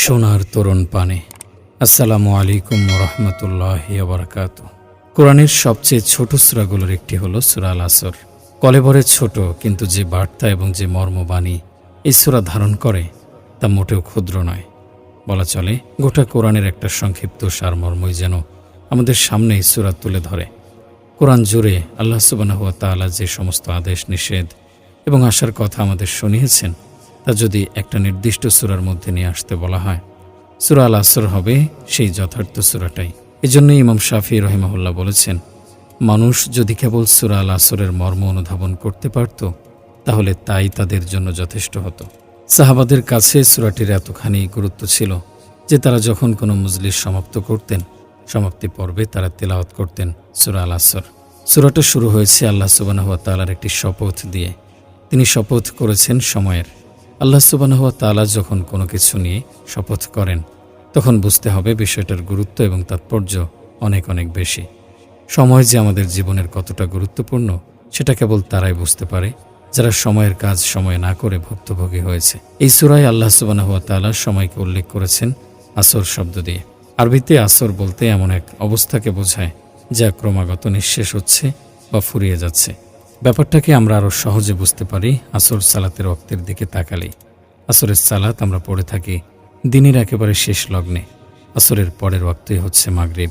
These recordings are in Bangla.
সোনার তরুণ পানে। আসসালামু আলাইকুম রহমতুল্লাহ বারকাত কোরআনের সবচেয়ে ছোট সুরাগুলোর একটি হলো সুরা আল আসর। কলেবরে ছোট, কিন্তু যে বার্তা এবং যে মর্মবাণী এই সুরা ধারণ করে, তা মোটেও ক্ষুদ্র নয়। বলা চলে, গোটা কোরআনের একটা সংক্ষিপ্ত সারমর্মই যেন আমাদের সামনে এই সুরা তুলে ধরে। কোরআন জুড়ে আল্লাহ সুবানাহুয়া তাআলা যে সমস্ত আদেশ, নিষেধ এবং আসার কথা আমাদের শুনিয়েছেন তা যদি একটা নির্দিষ্ট সুরার মধ্যে নিয়ে আসতে বলা হয়। সুরা আল আসর হবে সেই যথার্থ সুরাটাই। এজন্যই ইমাম শাফি রহিমাহুল্লাহ বলেছেন, মানুষ যদি কেবল সুরা আল আসরের মর্ম অনুধাবন করতে পারত, তাহলে তাই তাদের জন্য যথেষ্ট হতো। সাহাবাদের কাছে সুরাটির এতখানি গুরুত্ব ছিল যে তারা যখন কোনো মজলিস সমাপ্ত করতেন, সমাপ্তি পর্বে তারা তেলাওয়াত করতেন সুরা আল আসর সুরাটা শুরু হয়েছে আল্লাহ সুবানাহ তালার একটি শপথ দিয়ে। তিনি শপথ করেছেন সময়ের। আল্লাহ সুবানাহ তালা যখন কোনো কিছু নিয়ে শপথ করেন, তখন বুঝতে হবে বিষয়টার গুরুত্ব এবং তাৎপর্য অনেক অনেক বেশি। সময় যে আমাদের জীবনের কতটা গুরুত্বপূর্ণ, সেটা কেবল তারাই বুঝতে পারে, যারা সময়ের কাজ সময় না করে ভুক্তভোগী হয়েছে। এই সুরায় আল্লাহ সুবানাহ তালা সময়কে উল্লেখ করেছেন আসর শব্দ দিয়ে। আরবিতে আসর বলতে এমন এক অবস্থাকে বোঝায়, যা ক্রমাগত নিঃশেষ হচ্ছে বা ফুরিয়ে যাচ্ছে। ব্যাপারটাকে আমরা আরও সহজে বুঝতে পারি আসর সালাতের রক্তের দিকে তাকালেই। আসরের সালাত আমরা পড়ে থাকি দিনের একেবারে শেষ লগ্নে। আসরের পরের রক্তই হচ্ছে মাগরিব।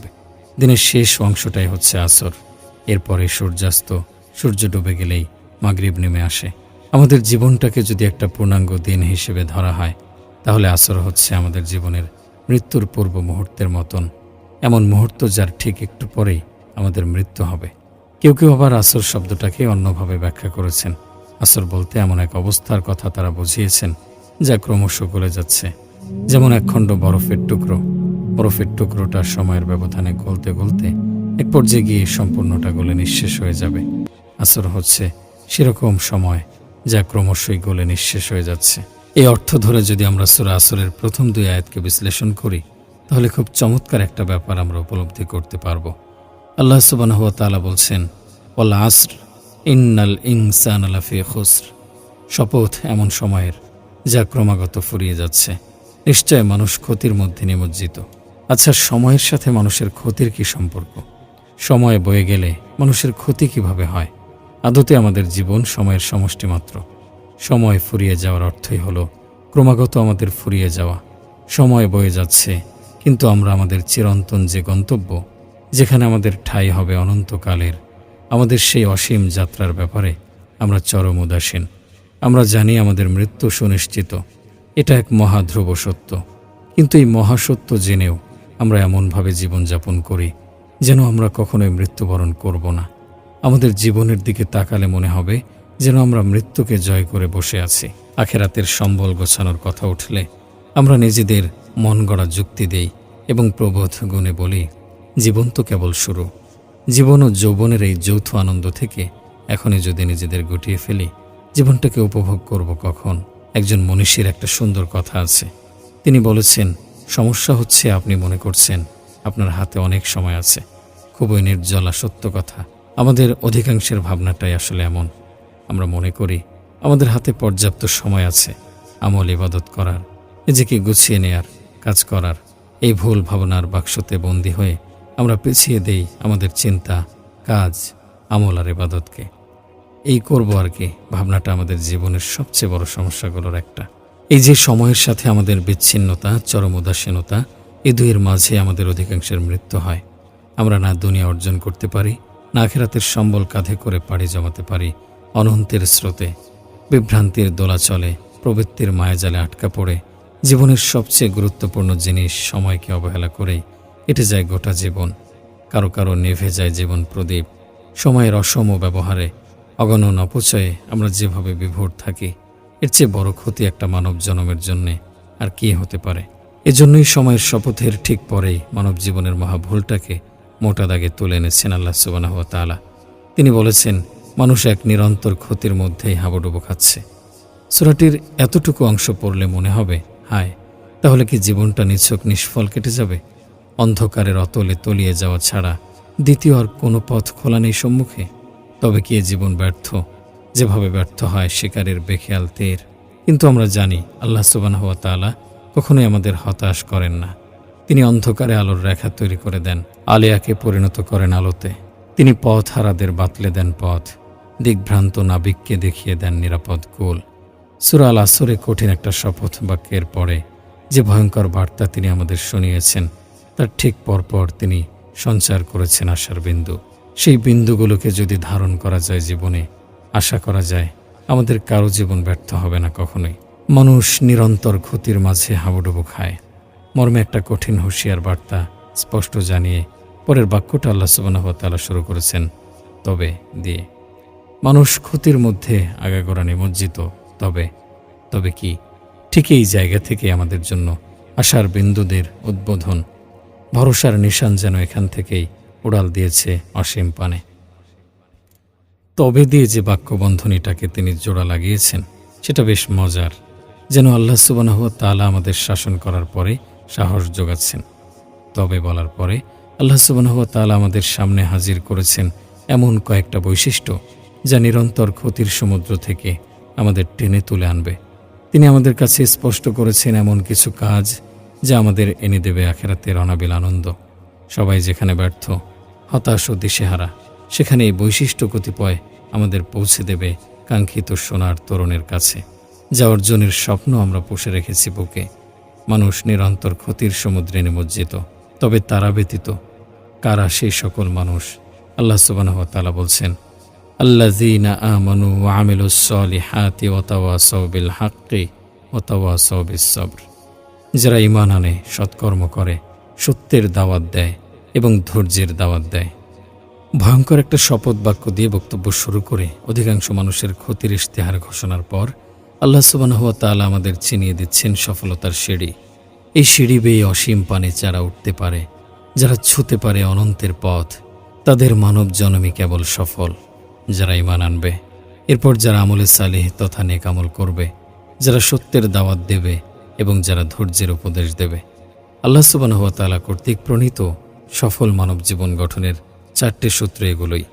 দিনের শেষ অংশটাই হচ্ছে আসর। এরপরে সূর্যাস্ত, সূর্য ডুবে গেলেই মাগরিব নেমে আসে। আমাদের জীবনটাকে যদি একটা পূর্ণাঙ্গ দিন হিসেবে ধরা হয়, তাহলে আসর হচ্ছে আমাদের জীবনের মৃত্যুর পূর্ব মুহূর্তের মতন। এমন মুহূর্ত যার ঠিক একটু পরেই আমাদের মৃত্যু হবে। কেউ কেউ আবার আসর শব্দটাকে অন্যভাবে ব্যাখ্যা করেছেন। আসর বলতে এমন এক অবস্থার কথা তারা বুঝিয়েছেন, যা ক্রমশ গলে যাচ্ছে। যেমন একখণ্ড বরফের টুকরো। বরফের টুকরোটা সময়ের ব্যবধানে গলতে গলতে এক পর্যায়ে গিয়ে সম্পূর্ণটা গলে নিঃশেষ হয়ে যাবে। আসর হচ্ছে সেরকম সময় যা ক্রমশই গলে নিঃশেষ হয়ে যাচ্ছে। এই অর্থ ধরে যদি আমরা সুরা আসরের প্রথম দুই আয়াতকে বিশ্লেষণ করি, তাহলে খুব চমৎকার একটা ব্যাপার আমরা উপলব্ধি করতে পারব। আল্লাহ সুবাহ তাআলা বলছেন, ওয়াল আসর, ইন্নাল ইনসান আলাফি খুসর। শপথ এমন সময়ের যা ক্রমাগত ফুরিয়ে যাচ্ছে। নিশ্চয় মানুষ ক্ষতির মধ্যে নিমজ্জিত। আচ্ছা সময়ের সাথে মানুষের ক্ষতির কি সম্পর্ক? সময় বয়ে গেলে মানুষের ক্ষতি কীভাবে হয়? আদতে আমাদের জীবন সময়ের সমষ্টি মাত্র। সময় ফুরিয়ে যাওয়ার অর্থই হলো, ক্রমাগত আমাদের ফুরিয়ে যাওয়া। সময় বয়ে যাচ্ছে, কিন্তু আমরা আমাদের চিরন্তন যে গন্তব্য যেখানে আমাদের ঠাঁই হবে অনন্তকালের। আমাদের সেই অসীম যাত্রার ব্যাপারে আমরা চরম উদাসীন। আমরা জানি আমাদের মৃত্যু সুনিশ্চিত। এটা এক মহাধ্রুব সত্য। কিন্তু এই মহাসত্য জেনেও আমরা এমনভাবে জীবনযাপন করি যেন আমরা কখনোই মৃত্যুবরণ করব না। আমাদের জীবনের দিকে তাকালে মনে হবে যেন আমরা মৃত্যুকে জয় করে বসে আছি। আখেরাতের সম্বল গোছানোর কথা উঠলে আমরা নিজেদের মন গড়া যুক্তি দেই এবং প্রবোধ গুণে বলি জীবন তো কেবল শুরু। জীবন ও যৌবনের এই যৌথ আনন্দ থেকে এখনই যদি নিজেদের গুটিয়ে ফেলি, জীবনটাকে উপভোগ করব কখন? একজন মনীষীর একটা সুন্দর কথা আছে। তিনি বলেছেন, সমস্যা হচ্ছে আপনি মনে করছেন, আপনার হাতে অনেক সময় আছে। খুবই নির্জলা সত্য কথা। আমাদের অধিকাংশের ভাবনাটাই আসলে এমন। আমরা মনে করি, আমাদের হাতে পর্যাপ্ত সময় আছে, আমল, ইবাদত করার, নিজেকে গুছিয়ে নেয়ার, কাজ করার। এই ভুল ভাবনার বাক্সতে বন্দী হয়ে আমরা পিছিয়ে দেই আমাদের চিন্তা, কাজ, আমল আর ইবাদতকে। এই করব আর কি, ভাবনাটা আমাদের জীবনের সবচেয়ে বড় সমস্যাগুলোর একটা। এই যে সময়ের সাথে আমাদের বিচ্ছিন্নতা, চরম উদাসীনতা, এ দুইয়ের মাঝে আমাদের অধিকাংশের মৃত্যু হয়। আমরা না দুনিয়া অর্জন করতে পারি, না খেরাতের সম্বল কাঁধে করে পাড়ি জমাতে পারি, অনন্তের স্রোতে। বিভ্রান্তির দোলাচলে প্রবৃত্তির মায়াজালে আটকা পড়ে। জীবনের সবচেয়ে গুরুত্বপূর্ণ জিনিস সময়কে অবহেলা করেই কেটে যায় গোটা জীবন। কারও কারও নেভে যায় জীবন প্রদীপ। সময়ের অসম ব্যবহারে অগণন অপচয়ে আমরা যেভাবে বিভোর থাকি, এর চেয়ে বড় ক্ষতি একটা মানব জনমের জন্যে আর কি হতে পারে? এজন্যই সময়ের শপথের ঠিক পরেই মানব জীবনের মহাভুলটাকে মোটা দাগে তুলে এনেছেন আল্লাহ সুবানাহ তালা তিনি বলেছেন, মানুষ এক নিরন্তর ক্ষতির মধ্যেই হাবুডুবু খাচ্ছে। সুরাটির এতটুকু অংশ পড়লে মনে হবে, হায়, তাহলে কি জীবনটা নিছক নিষ্ফল কেটে যাবে? অন্ধকারের অতলে তলিয়ে যাওয়া ছাড়া দ্বিতীয় আর কোনো পথ খোলা নেই সম্মুখে। তবে কি এ জীবন ব্যর্থ? যেভাবে ব্যর্থ হয় শিকারের বেখেয়াল তীর। কিন্তু আমরা জানি, আল্লাহ সুবাহ তালা কখনোই আমাদের হতাশ করেন না। তিনি অন্ধকারে আলোর রেখা তৈরি করে দেন, আলিয়াকে পরিণত করেন আলোতে। তিনি পথ হারাদের বাতলে দেন পথ দিগ্ভ্রান্ত নাবিককে দেখিয়ে দেন নিরাপদ কুল। সুরাল আসরে কঠিন একটা শপথ বাক্যের পরে যে ভয়ঙ্কর বার্তা তিনি আমাদের শুনিয়েছেন তার ঠিক পরপর তিনি সঞ্চার করেছেন আশার বিন্দু। সেই বিন্দুগুলোকে যদি ধারণ করা যায় জীবনে, আশা করা যায় আমাদের কারও জীবন ব্যর্থ হবে না কখনোই। মানুষ নিরন্তর ক্ষতির মাঝে হাবুডুবু খায়। মর্মে একটা কঠিন হুঁশিয়ার বার্তা স্পষ্ট জানিয়ে পরের বাক্যটা আল্লাহ সুবাহ তালা শুরু করেছেন, তবে দিয়ে। মানুষ ক্ষতির মধ্যে আগাগোড়া নিমজ্জিত তবে তবে কি? ঠিক এই জায়গা থেকে আমাদের জন্য আশার বিন্দুদের উদ্বোধন ভরসার নিশান যেন এখান থেকেই উড়াল দিয়েছে অসীম পানে। তবে দিয়ে যে বাক্যবন্ধনীটাকে তিনি জোড়া লাগিয়েছেন, সেটা বেশ মজার, যেন আল্লাহ সুবানাহ তালা আমাদের শাসন করার পরে সাহস যোগাচ্ছেন। তবে বলার পরে আল্লাহ সুবানাহ তালা আমাদের সামনে হাজির করেছেন এমন কয়েকটা বৈশিষ্ট্য, যা নিরন্তর ক্ষতির সমুদ্র থেকে আমাদের টেনে তুলে আনবে। তিনি আমাদের কাছে স্পষ্ট করেছেন এমন কিছু কাজ যা আমাদের এনে দেবে আখেরাতের অনাবিল আনন্দ। সবাই যেখানে ব্যর্থ, হতাশ ও দিশেহারা, সেখানে এই বৈশিষ্ট্য কতিপয় আমাদের পৌঁছে দেবে কাঙ্ক্ষিত সোনার তরুণের কাছে, যা অর্জনের স্বপ্ন আমরা পুষে রেখেছি বুকে। মানুষ নিরন্তর ক্ষতির সমুদ্রে নিমজ্জিত, তবে তারা ব্যতীত কারা সেই সকল মানুষ? আল্লাহ সুবাহ তালা বলছেন, আল্লাযীনা আমানু ওয়া আমিলুস সলিহাতি ওয়া তাওয়াসাউ বিল হাক্কি ওয়া তাওয়াসাউ বিস সবর। যারা ঈমান আনে, সৎকর্ম করে, সত্যের দাওয়াত দেয় এবং ধৈর্যের দাওয়াত দেয়। ভয়ঙ্কর একটা শপথ বাক্য দিয়ে বক্তব্য শুরু করে অধিকাংশ মানুষের ক্ষতির ইশতেহার ঘোষণার পর আল্লাহ সুবাহ তাআলা আমাদের চিনিয়ে দিচ্ছেন সফলতার সিঁড়ি। এই সিঁড়ি বেয়ে অসীম পানে যারা উঠতে পারে, যারা ছুতে পারে অনন্তের পথ। তাদের মানব জনমই কেবল সফল, যারা ইমান আনবে। এরপর যারা আমলে সালিহ তথা নেকামল করবে, যারা সত্যের দাওয়াত দেবে এবং যারা ধৈর্যের উপদেশ দেবে। আল্লাহ সুবাহ তাআলা কর্তৃক প্রণীত সফল মানব জীবন গঠনের চারটে সূত্র এগুলোই।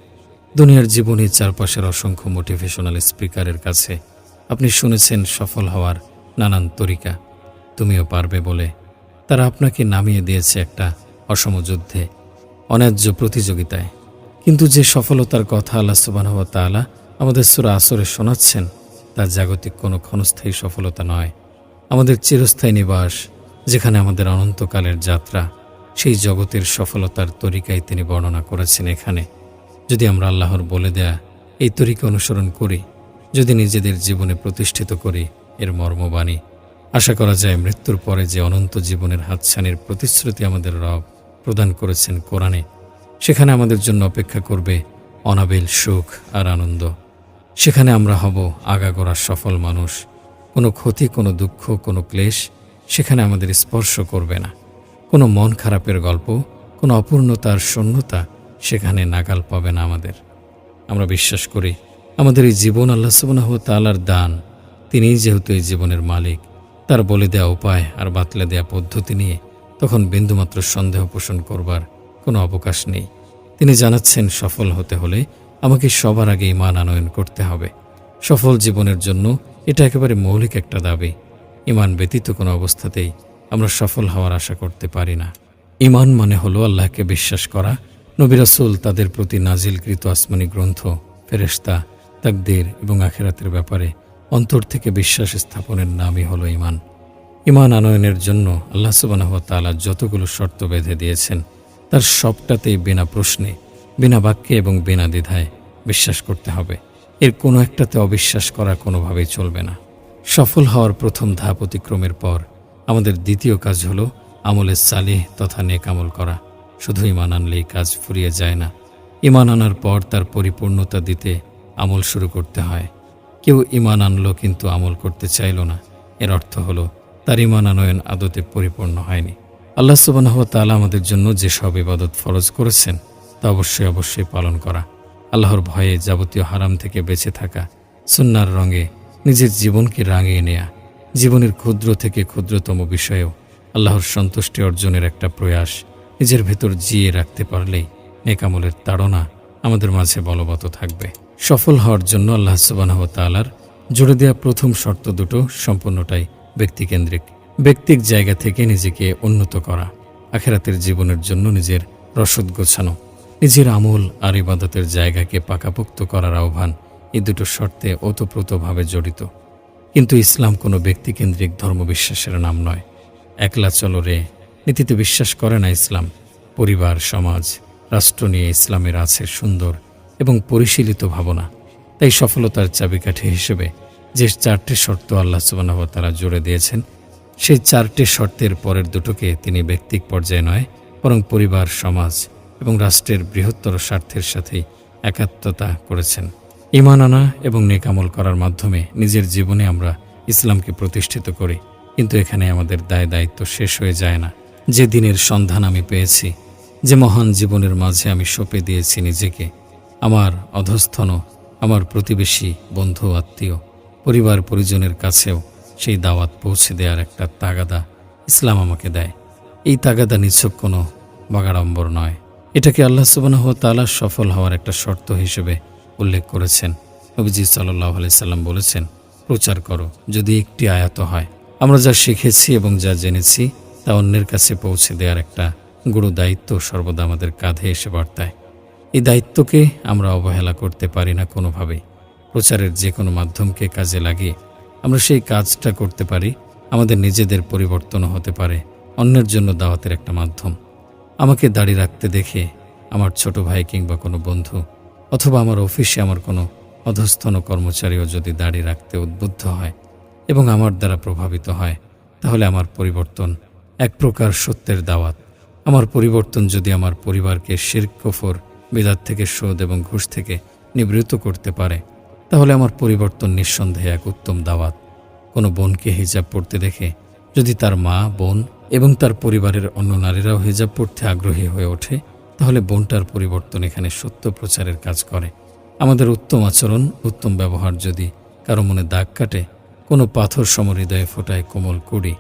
দুনিয়ার জীবনে চারপাশের অসংখ্য মোটিভেশনাল স্পিকারের কাছে আপনি শুনেছেন সফল হওয়ার নানান তরিকা। তুমিও পারবে বলে তারা আপনাকে নামিয়ে দিয়েছে একটা অসম যুদ্ধে, অন্যায্য প্রতিযোগিতায়। কিন্তু যে সফলতার কথা আল্লাহ সুবাহ তাআলা আমাদের সুরা আসরে শোনাচ্ছেন তা জাগতিক কোনো ক্ষণস্থায়ী সফলতা নয়। আমাদের চিরস্থায়ী নিবাস, যেখানে আমাদের অনন্তকালের যাত্রা, সেই জগতের সফলতার তরিকাই তিনি বর্ণনা করেছেন এখানে। যদি আমরা আল্লাহর বলে দেয়া এই তরিকা অনুসরণ করি, যদি নিজেদের জীবনে প্রতিষ্ঠিত করি, এর মর্মবাণী, আশা করা যায় মৃত্যুর পরে যে অনন্ত জীবনের হাতছানির প্রতিশ্রুতি আমাদের রব প্রদান করেছেন কোরআনে, সেখানে আমাদের জন্য অপেক্ষা করবে অনাবিল সুখ আর আনন্দ। সেখানে আমরা হব আগাগোড়া সফল মানুষ কোনো ক্ষতি, কোনো দুঃখ, কোনো ক্লেশ সেখানে আমাদের স্পর্শ করবে না। কোনো মন খারাপের গল্প, কোনো অপূর্ণতার শূন্যতা সেখানে নাগাল পাবে না আমাদের। আমরা বিশ্বাস করি, আমাদের এই জীবন আল্লাহ সুবনাহ তালার দান। তিনিই যেহেতু এই জীবনের মালিক, তার বলে দেওয়া উপায় আর বাতলে দেয়া পদ্ধতি নিয়ে তখন বিন্দুমাত্র সন্দেহ পোষণ করবার কোনো অবকাশ নেই। তিনি জানাচ্ছেন, সফল হতে হলে আমাকে সবার আগে ইমান আনয়ন করতে হবে। সফল জীবনের জন্য এটা একেবারে মৌলিক একটা দাবি। ইমান ব্যতীত কোনো অবস্থাতেই আমরা সফল হওয়ার আশা করতে পারি না। ইমান মানে হলো আল্লাহকে বিশ্বাস করা। নবিরাসুল তাদের প্রতি নাজিলকৃত আসমানি গ্রন্থ, ফেরেশতা, তাকদের এবং আখেরাতের ব্যাপারে অন্তর থেকে বিশ্বাস স্থাপনের নামই হলো ইমান ইমান আনয়নের জন্য আল্লাহ সুবাহ তাআলা যতগুলো শর্ত বেঁধে দিয়েছেন, তার সবটাতেই বিনা প্রশ্নে, বিনা বাক্যে এবং বিনা দ্বিধায় বিশ্বাস করতে হবে। এর কোনো একটাতে অবিশ্বাস করা কোনোভাবেই চলবে না। সফল হওয়ার প্রথম ধাপ অতিক্রমের পর আমাদের দ্বিতীয় কাজ হলো আমলে সালিহ তথা নেক আমল করা। শুধু ইমান আনলেই কাজ ফুরিয়ে যায় না। ইমান আনার পর তার পরিপূর্ণতা দিতে আমল শুরু করতে হয়। কেউ ইমান আনলো কিন্তু আমল করতে চাইল না। এর অর্থ হলো তার ইমান আনয়ন আদতে পরিপূর্ণ হয়নি। আল্লাহ সুবাহ তাআলা আমাদের জন্য যে সব ইবাদত ফরজ করেছেন তা অবশ্যই অবশ্যই পালন করা। আল্লাহর ভয়ে যাবতীয় হারাম থেকে বেঁচে থাকা, সুন্নার রঙে নিজের জীবনকে রাঙিয়ে নেয়া, জীবনের ক্ষুদ্র থেকে ক্ষুদ্রতম বিষয়েও আল্লাহর সন্তুষ্টি অর্জনের একটা প্রয়াস নিজের ভেতর জিয়ে রাখতে পারলেই নেকামলের তাড়না আমাদের মাঝে বলবৎ থাকবে। সফল হওয়ার জন্য আল্লাহ সুবাহ তালার জুড়ে দেওয়া প্রথম শর্ত দুটো সম্পূর্ণটাই ব্যক্তিকেন্দ্রিক। ব্যক্তিক জায়গা থেকে নিজেকে উন্নত করা, আখেরাতের জীবনের জন্য নিজের রসদ গোছানো নিজের আমল আর ইবাদতের জায়গাকে পাকাপোক্ত করার আহ্বান এই দুটো শর্তে ওতপ্রোতভাবে জড়িত। কিন্তু ইসলাম কোনো ব্যক্তিকেন্দ্রিক ধর্মবিশ্বাসের নাম নয়। একলা চলো রে নীতিতে বিশ্বাস করে না ইসলাম। পরিবার, সমাজ, রাষ্ট্র নিয়ে ইসলামের আছে সুন্দর এবং পরিশীলিত ভাবনা। তাই সফলতার চাবিকাঠি হিসেবে যে চারটি শর্ত আল্লাহ সুবাহ তারা জুড়ে দিয়েছেন, সেই চারটি শর্তের পরের দুটোকে তিনি ব্যক্তিক পর্যায়ে নয়, বরং পরিবার, সমাজ এবং রাষ্ট্রের বৃহত্তর স্বার্থের সাথে একাত্মতা করেছেন। ইমান আনা এবং নেকামল করার মাধ্যমে নিজের জীবনে আমরা ইসলামকে প্রতিষ্ঠিত করি। কিন্তু এখানে আমাদের দায় দায়িত্ব শেষ হয়ে যায় না। যে দিনের সন্ধান আমি পেয়েছি, যে মহান জীবনের মাঝে আমি সঁপে দিয়েছি নিজেকে, আমার অধস্থন আমার প্রতিবেশী, বন্ধু, আত্মীয়, পরিবার, পরিজনের কাছেও সেই দাওয়াত পৌঁছে দেওয়ার একটা তাগাদা ইসলাম আমাকে দেয়। এই তাগাদা নিছক কোনো বাগাড়ম্বর নয়। এটাকে আল্লাহ সুবাহ তালা সফল হওয়ার একটা শর্ত হিসেবে উল্লেখ করেছেন। নবীজি সাল্লাহ সাল্লাম বলেছেন, প্রচার করো, যদি একটি আয়াত হয়। আমরা যা শিখেছি এবং যা জেনেছি, তা অন্যের কাছে পৌঁছে দেওয়ার একটা গুরু দায়িত্ব সর্বদা আমাদের কাঁধে এসে বার্তায়। এই দায়িত্বকে আমরা অবহেলা করতে পারি না কোনোভাবেই। প্রচারের যে কোনো মাধ্যমকে কাজে লাগিয়ে আমরা সেই কাজটা করতে পারি। আমাদের নিজেদের পরিবর্তনও হতে পারে। অন্যের জন্য দাওয়াতের একটা মাধ্যম। আমাকে দাঁড়িয়ে রাখতে দেখে আমার ছোট ভাই কিংবা কোনো বন্ধু অথবা আমার অফিসে আমার কোনো অধস্থন কর্মচারীও যদি দাঁড়িয়ে রাখতে উদ্বুদ্ধ হয় এবং আমার দ্বারা প্রভাবিত হয়, তাহলে আমার পরিবর্তন এক প্রকার সত্যের দাওয়াত। আমার পরিবর্তন যদি আমার পরিবারকে শির্ক, কফর, বেদাত থেকে শোধ এবং ঘুষ থেকে নিবৃত্ত করতে পারে, তাহলে আমার পরিবর্তন নিঃসন্দেহে এক উত্তম দাওয়াত। কোনো বোনকে হিজাব পড়তে দেখে যদি তার মা, বোন এবং তার পরিবারের অন্য নারীরাও হিজাব পড়তে আগ্রহী হয়ে ওঠে, তাহলে বোনটার পরিবর্তন এখানে সত্য প্রচারের কাজ করে। আমাদের উত্তম আচরণ, উত্তম ব্যবহার যদি কারও মনে দাগ কাটে, কোনো পাথর সমহৃদয়ে ফোটায় কোমল কুড়ি,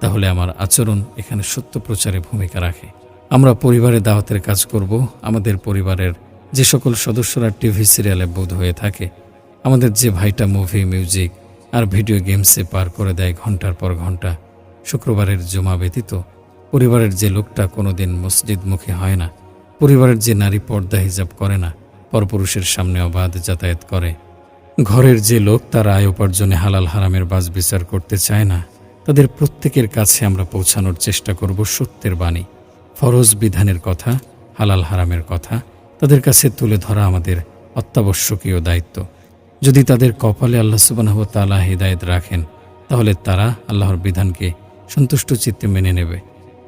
তাহলে আমার আচরণ এখানে সত্য প্রচারে ভূমিকা রাখে। আমরা পরিবারে দাওয়াতের কাজ করব, আমাদের পরিবারের যে সকল সদস্যরা টিভি সিরিয়ালে বোধ হয়ে থাকে, আমাদের যে ভাইটা মুভি, মিউজিক আর ভিডিও গেমসে পার করে দেয় ঘণ্টার পর ঘণ্টা শুক্রবারের জমা ব্যতীত পরিবারের যে লোকটা কোনোদিন মসজিদমুখী হয় না, পরিবারের যে নারী পর্দা হিজাব করে না, পরপুরুষের সামনে অবাধ যাতায়াত করে। ঘরের যে লোক তার আয় উপার্জনে হালাল হারামের বাজ বিচার করতে চায় না, তাদের প্রত্যেকের কাছে আমরা পৌঁছানোর চেষ্টা করব সত্যের বাণী। ফরজ বিধানের কথা, হালাল হারামের কথা তাদের কাছে তুলে ধরা আমাদের অত্যাবশ্যকীয় দায়িত্ব। যদি তাদের কপালে আল্লাহ সুবাহ তালা হৃদায়ত রাখেন, তাহলে তারা আল্লাহর বিধানকে সন্তুষ্ট চিত্তে মেনে নেবে।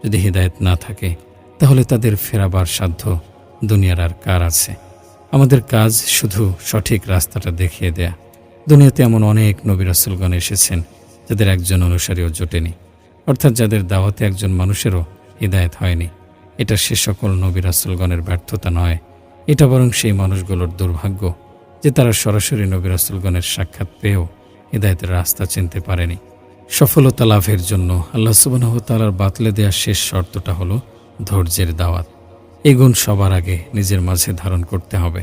যদি হৃদায়ত না থাকে, তাহলে তাদের ফেরাবার সাধ্য দুনিয়ার আর কার আছে? আমাদের কাজ শুধু সঠিক রাস্তাটা দেখিয়ে দেয়া। দুনিয়াতে এমন অনেক নবী রাসুলগণ এসেছেন, যাদের একজন অনুসারীও জোটেনি। অর্থাৎ যাদের দাওয়াতে একজন মানুষেরও হৃদায়ত হয়নি। এটা সে সকল নবী রাসুলগণের ব্যর্থতা নয়। এটা বরং সেই মানুষগুলোর দুর্ভাগ্য, যে তারা সরাসরি নবী রাসুলগণের সাক্ষাৎ পেয়েও হৃদায়তের রাস্তা চিনতে পারেনি। সফলতা লাভের জন্য আল্লাহ সুবাহ তালার বাতলে দেওয়ার শেষ শর্তটা হলো ধৈর্যের দাওয়াত। এই গুণ সবার আগে নিজের মাঝে ধারণ করতে হবে।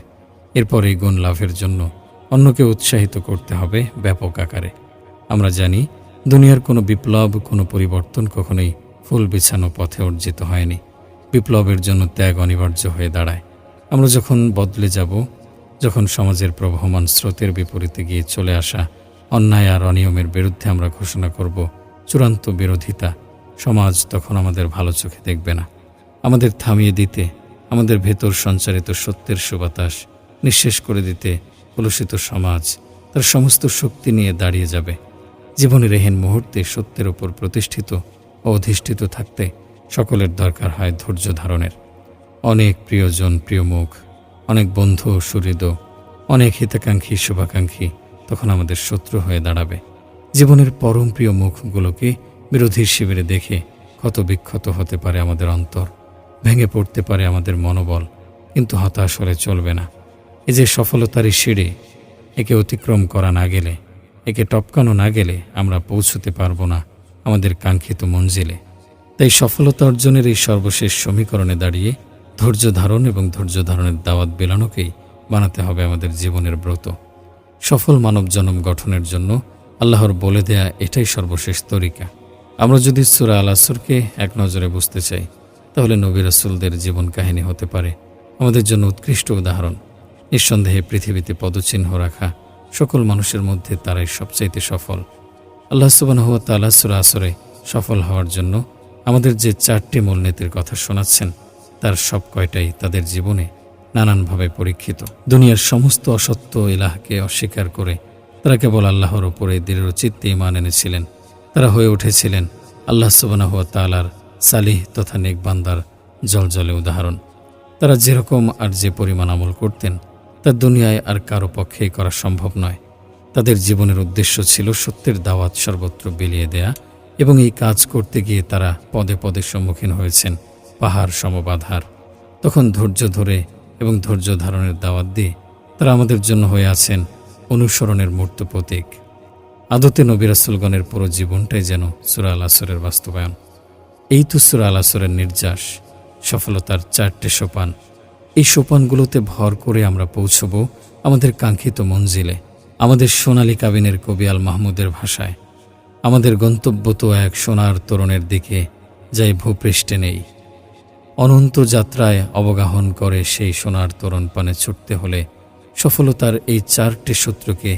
এরপর এই গুণ লাভের জন্য অন্যকে উৎসাহিত করতে হবে ব্যাপক আকারে। আমরা জানি, দুনিয়ার কোনো বিপ্লব, কোনো পরিবর্তন কখনোই ফুল বিছানো পথে অর্জিত হয়নি। বিপ্লবের জন্য ত্যাগ অনিবার্য হয়ে দাঁড়ায়। আমরা যখন বদলে যাব, যখন সমাজের প্রবহমান স্রোতের বিপরীতে গিয়ে চলে আসা অন্যায় আর অনিয়মের বিরুদ্ধে আমরা ঘোষণা করব। চূড়ান্ত বিরোধিতা সমাজ তখন আমাদের ভালো চোখে দেখবে না। আমাদের থামিয়ে দিতে, আমাদের ভেতর সঞ্চারিত সত্যের সুবাতাস নিঃশেষ করে দিতে কলুষিত সমাজ তার সমস্ত শক্তি নিয়ে দাঁড়িয়ে যাবে। জীবনের এহেন মুহূর্তে সত্যের ওপর প্রতিষ্ঠিত অধিষ্ঠিত থাকতে সকলের দরকার হয় ধৈর্য ধারণের। অনেক প্রিয়জন, প্রিয় মুখ, অনেক বন্ধু সুহৃদ, অনেক হিতাকাঙ্ক্ষী, শুভাকাঙ্ক্ষী তখন আমাদের শত্রু হয়ে দাঁড়াবে। জীবনের পরম প্রিয় মুখগুলোকে বিরোধীর শিবিরে দেখে ক্ষত বিক্ষত হতে পারে আমাদের অন্তর, ভেঙে পড়তে পারে আমাদের মনোবল, কিন্তু হতাশ হলে চলবে না। এই যে সফলতারই সিঁড়ি, একে অতিক্রম করা না গেলে, একে টপকানো না গেলে আমরা পৌঁছতে পারব না আমাদের কাঙ্ক্ষিত মঞ্জিলে। তাই সফলতা অর্জনের এই সর্বশেষ সমীকরণে দাঁড়িয়ে ধৈর্য ধারণ এবং ধৈর্য ধারণের দাওয়াত বেলানোকেই বানাতে হবে আমাদের জীবনের ব্রত। সফল মানব জনম গঠনের জন্য আল্লাহর বলে দেয়া এটাই সর্বশেষ তরিকা। আমরা যদি সুরা আল আসরকে এক নজরে বুঝতে চাই, তাহলে নবী রাসুলদের জীবন কাহিনী হতে পারে আমাদের জন্য উৎকৃষ্ট উদাহরণ। নিঃসন্দেহে পৃথিবীতে পদচিহ্ন রাখা সকল মানুষের মধ্যে তারাই সবচাইতে সফল। আল্লাহ সুবান হুয়া তালা সুরা আসরে সফল হওয়ার জন্য আমাদের যে চারটি মূলনীতির কথা শোনাচ্ছেন, তার সব কয়টাই তাদের জীবনে নানানভাবে পরীক্ষিত। দুনিয়ার সমস্ত অসত্য ইলাহকে অস্বীকার করে তারা কেবল আল্লাহর ওপরে দৃঢ়চিত্তে ইমান এনেছিলেন। তারা হয়ে উঠেছিলেন আল্লাহ সুবানাহ তালার সালিহ তথা নেকবান্দার জলজলে উদাহরণ। তারা যেরকম আর যে পরিমাণ আমল করতেন, তা দুনিয়ায় আর কারও পক্ষেই করা সম্ভব নয়। তাদের জীবনের উদ্দেশ্য ছিল সত্যের দাওয়াত সর্বত্র বিলিয়ে দেয়া এবং এই কাজ করতে গিয়ে তারা পদে পদে সম্মুখীন হয়েছেন, পাহাড় সমবাধার। তখন ধৈর্য ধরে এবং ধৈর্য ধারণের দাওয়াত দিয়ে তারা আমাদের জন্য হয়ে আছেন অনুসরণের মূর্ত প্রতীক। আদতে নবিরাসুলগণের পুরো জীবনটাই যেন সুরা আল আসরের বাস্তবায়ন। এই তো সুরা আল আসরের নির্যাস, সফলতার চারটে সোপান। এই সোপানগুলোতে ভর করে আমরা পৌঁছব আমাদের কাঙ্ক্ষিত মঞ্জিলে, আমাদের সোনালী কাবিনের কবি আল মাহমুদের ভাষায়। আমাদের গন্তব্য তো এক সোনার তরুণের দিকে, যাই ভূপৃষ্ঠে নেই। অনন্ত যাত্রায় অবগাহন করে সেই সোনার তরুণ পানে ছুটতে হলে সফলতার এই চারটি সূত্রকে